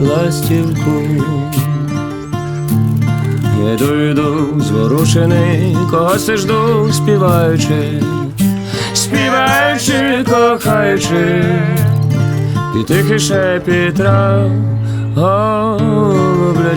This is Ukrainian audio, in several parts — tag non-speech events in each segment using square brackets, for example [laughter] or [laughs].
ластівку. я йду, зворушений, когось жду, співаючи, співаючи, кохаючи, і тихий шепіт трав голублячий.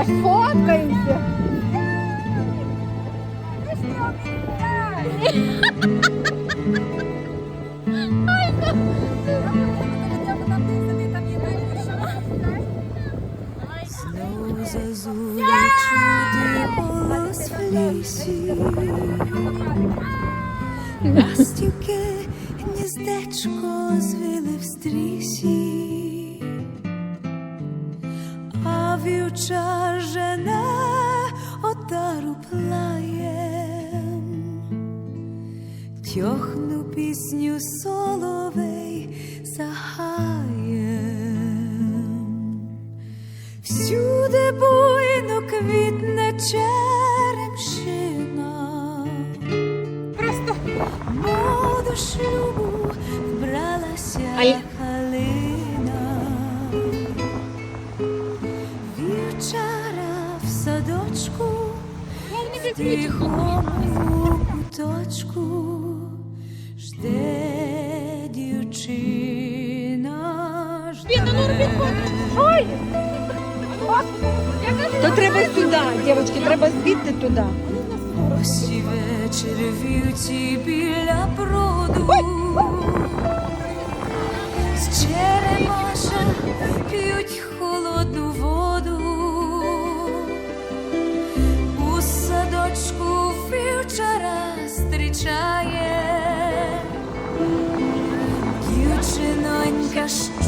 Та ж фоткаємося. Знов чути в лісі. Ластівки гніздечко звили в вівчар жене отару плаєм, тьохну пісню соловей загаєм. Всюди буйно квітне черемшина. Просто Моду шлюбу тихому куточку жде дівчина. Він, Рубін, Ой! То треба сюди, дівчатки, треба звідти туди. Осі вечір вівці біля проду. З черемоша п'ють холодну воду. 想。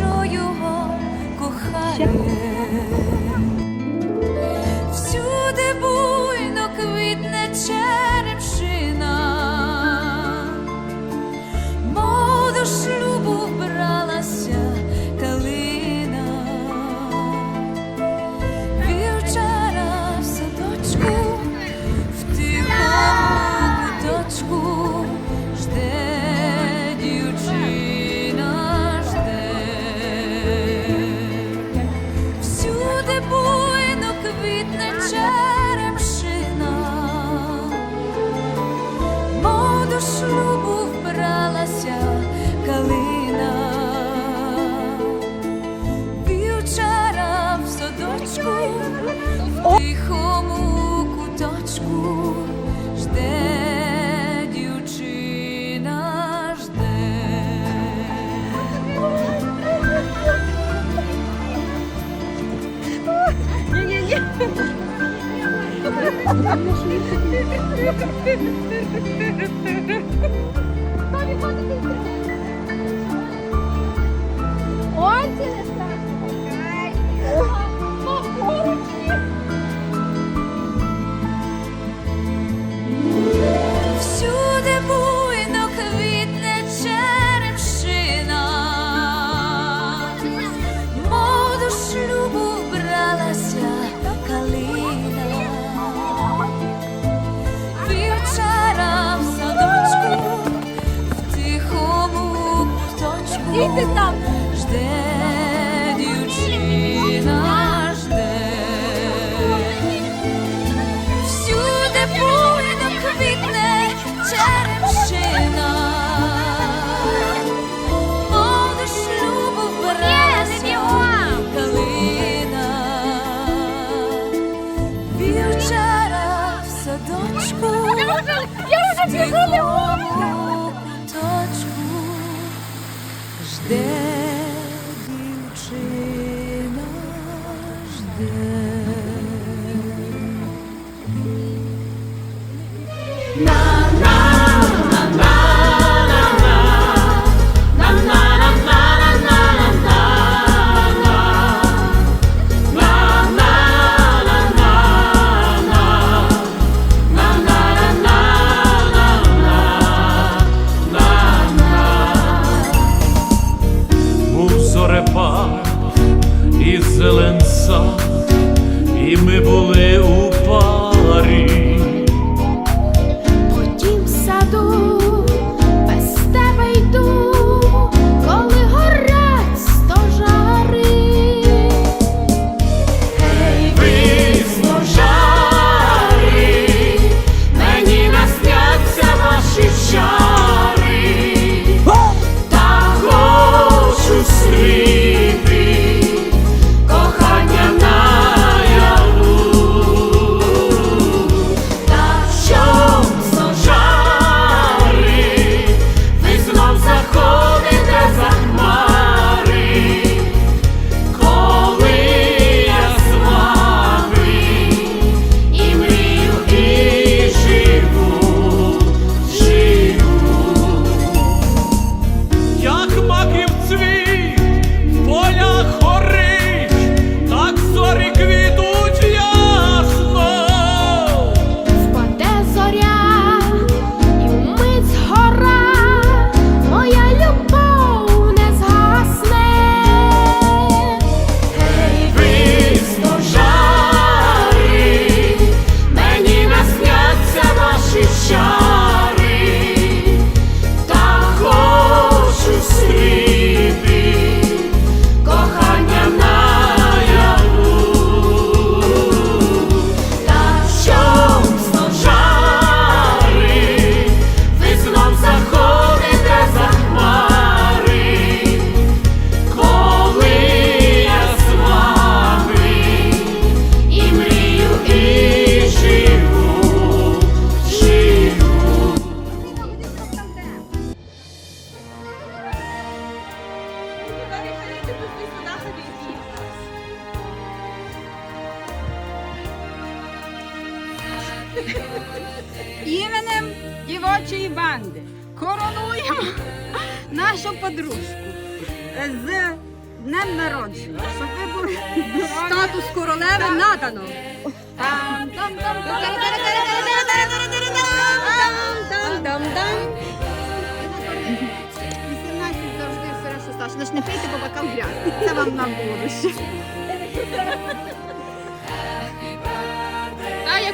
Ми були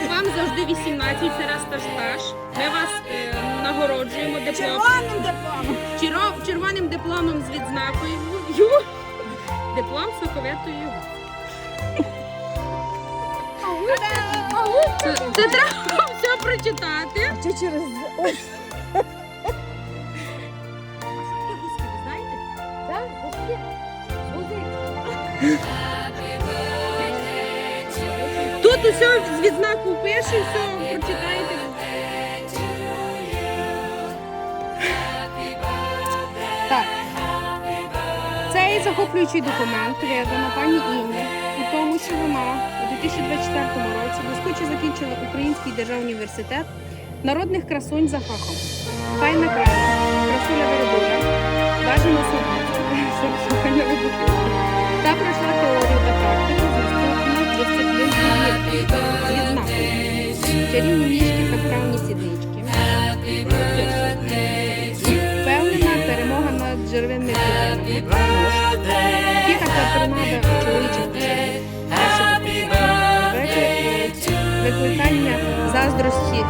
як вам завжди 18 це раз та стаж, ми вас е, нагороджуємо диплом, Червоним дипломом. черо- червоним дипломом з відзнакою. Ю. Диплом соковитою. Це, це треба все прочитати. Чи через Тут усе з відзнаку пише, все прочитаєте. Так. Цей захоплюючий документ видано пані Інні у тому, що вона у 2024 році блискуче закінчила Український державний університет народних красунь за фахом. Файна крайня, красуля вербуля, бажано слухання [laughs] вибухів. Чарівні ніжки та вправні сіднички. Впевнена перемога над джерелами клітинами. Тіха чоловічих. Викликання заздрості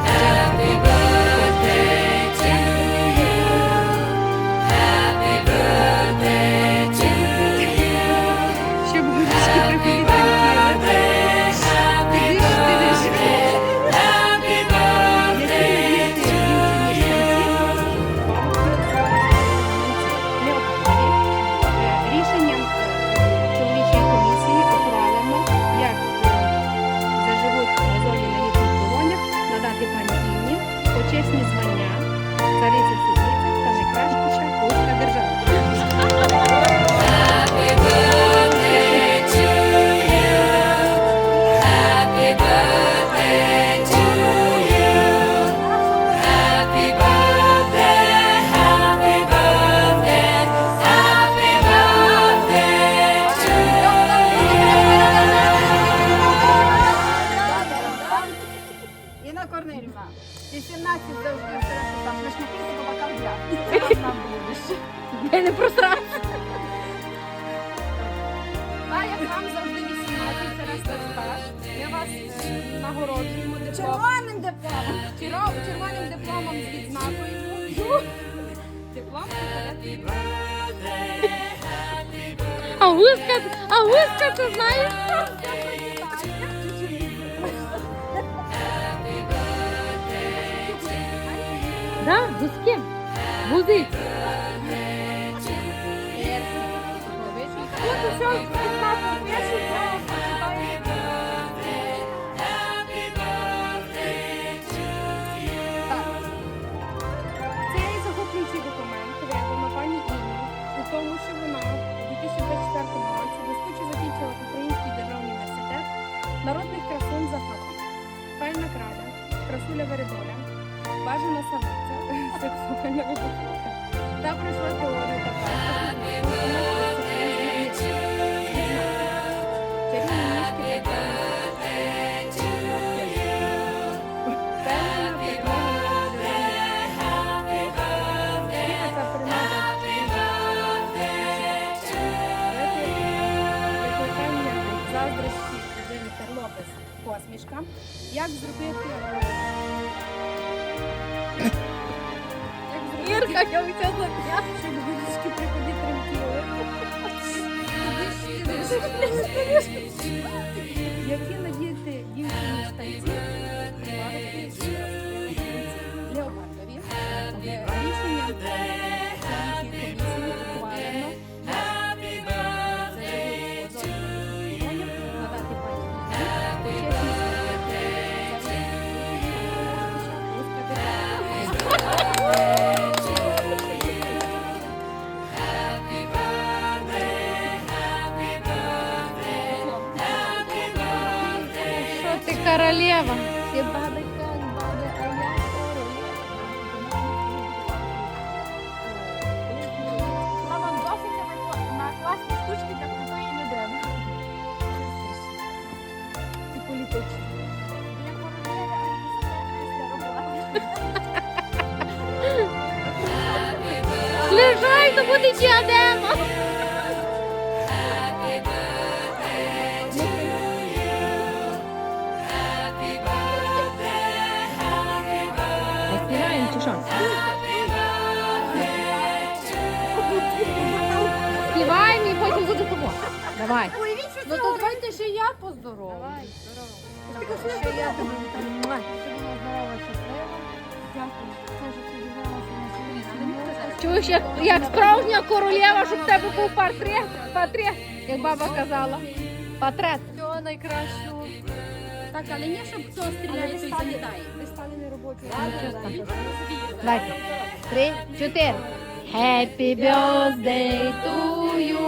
вас е, нагороджуємо диплом. Червоним дипломом. Черо- червоним дипломом з відзнакою. Диплом фотографії. А виска, а виска, ти знаєш? Да, ну з ким? Гузить. Тут все 15 народних красун за фахом. Файна крада, красуля Вередоля, бажана самиця, [laughs] сексуальна вибухівка. Та пройшла теорію та практику Посмішка. Як зробити... Ірка, я хотіла щоб гудочки приходи тремтіли. Які надіти дівчині штанці? Леопардові. Рішення Давай. Ну то давайте ще я поздоровую. Давай, здорово. Ще я. Чуєш, як, як справжня королева, щоб в тебе був портрет, портрет, як баба казала. Портрет. Всього найкращого. Так, але не щоб хто стріляє, той залітає. Ви стали робочі. Давайте. Три, чотири. Happy birthday to you.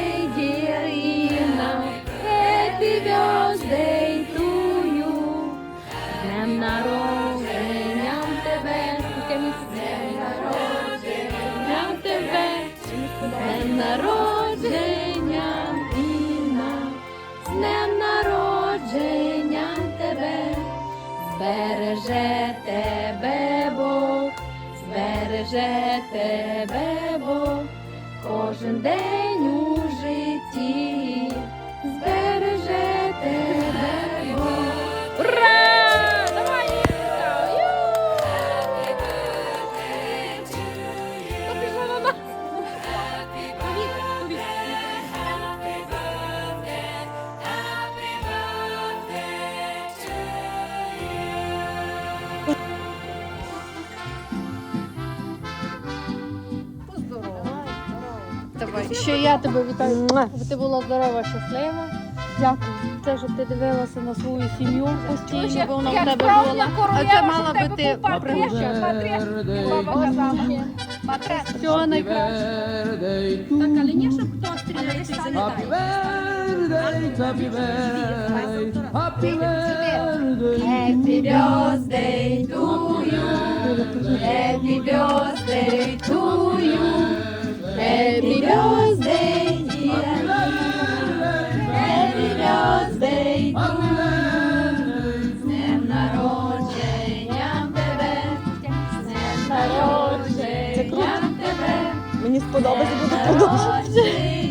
збереже тебе Бог, кожен день Ще я тебе вітаю, щоб ти була здорова, щаслива. Дякую. Це, щоб ти дивилася на свою сім'ю постійно, бо вона в тебе була. А це мала би ти казала. Всього найкращого. Так, але не щоб хто стріляє, ти Happy birthday to you. Happy birthday to you. Happy birthday, dear Happy birthday, З днем народженням тебе, з днем народженням тебе. Мені сподобається буде продовжувати.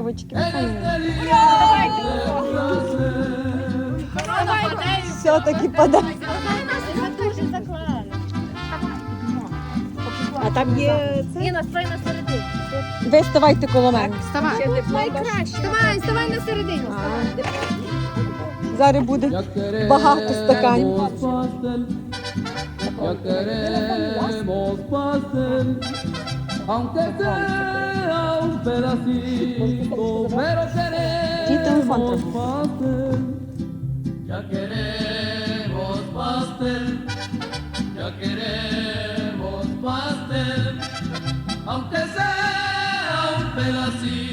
девочки. Все-таки подай. А там є це? Ніна, стой на середині. Ви ставайте коло мене. Вставай. Вставай, вставай на середину. Зараз буде багато стаканів. Я aunque sea un pedacito, pero queremos pastel, ya queremos pastel, ya queremos pastel, aunque sea un pedacito.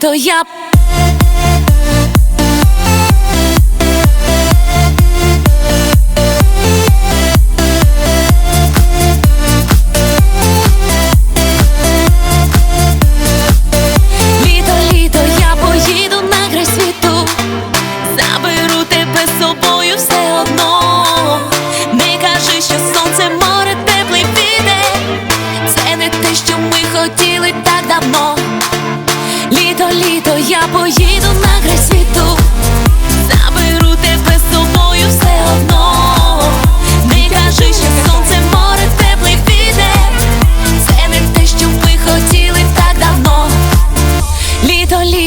都一样。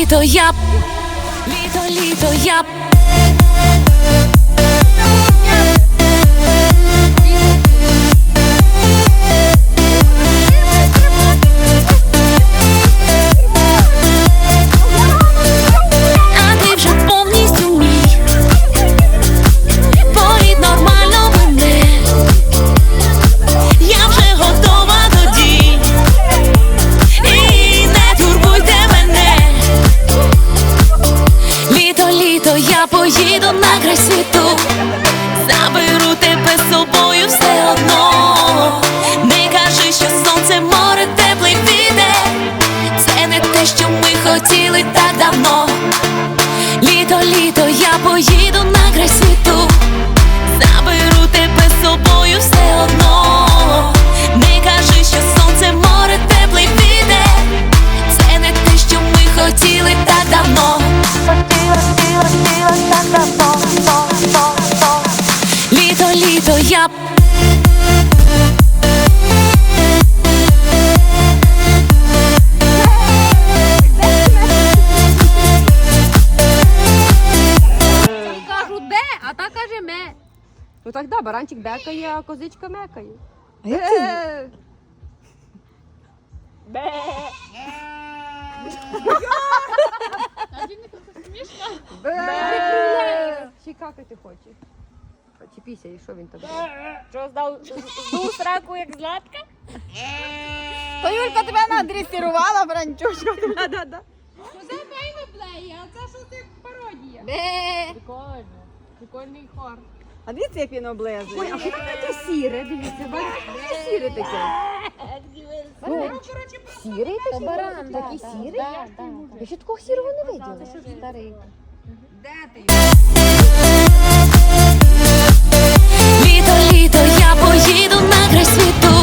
літо я, літо, літо я. Бекає, а козичка мекає. А як це? Чи какати хоче? Чи піся, і що він тобі? Що здав здув сраку, як златка? То Юлька тебе надресірувала. Це файно плеє, а це що ти пародія? Прикольно. Прикольний хор. А дивіться, як він облизує. Ой, а що таке сіре? Дивіться, бачите, що сіре таке? Ну, Сірий такий? Баран, такий сірий? Я ще такого сірого не виділа. Старий. Літо, літо, я поїду на край світу,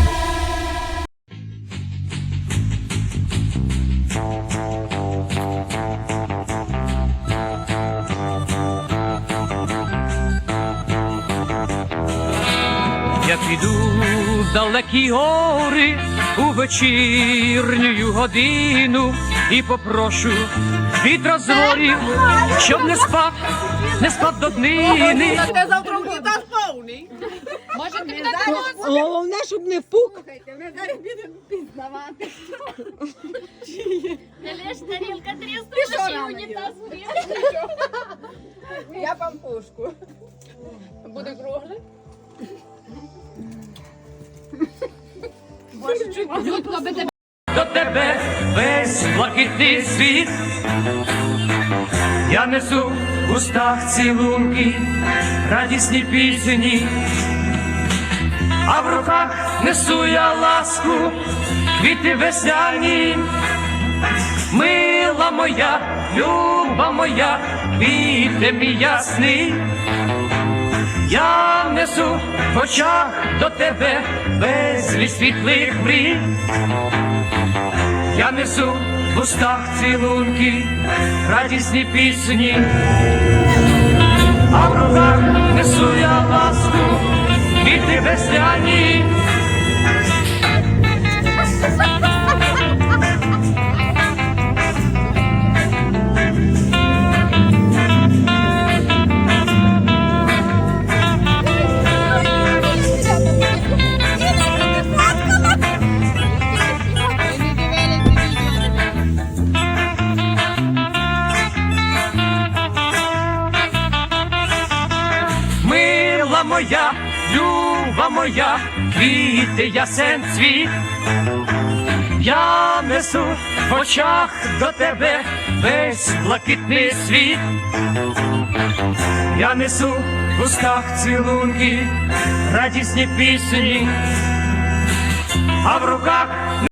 в гори у вечірню годину і попрошу від розгорів, щоб не спав, не спав до днини. Головне, щоб не пук. Не лиш тарілка тріснула, ще й унітаз. Я пампушку. Буде круглий? До тебе весь блакитний світ. Я несу в устах цілунки, радісні пісні, а в руках несу я ласку, квіти весняні. Мила моя, люба моя, квіти мій ясний. Я несу в очах до тебе безліч світлих мрій. Я несу в устах цілунки, радісні пісні, а в руках несу я ласку, квіти весняні. Квіти ясен цвіт. Я несу в очах до тебе весь блакитний світ. Я несу в устах цілунки, радісні пісні, а в руках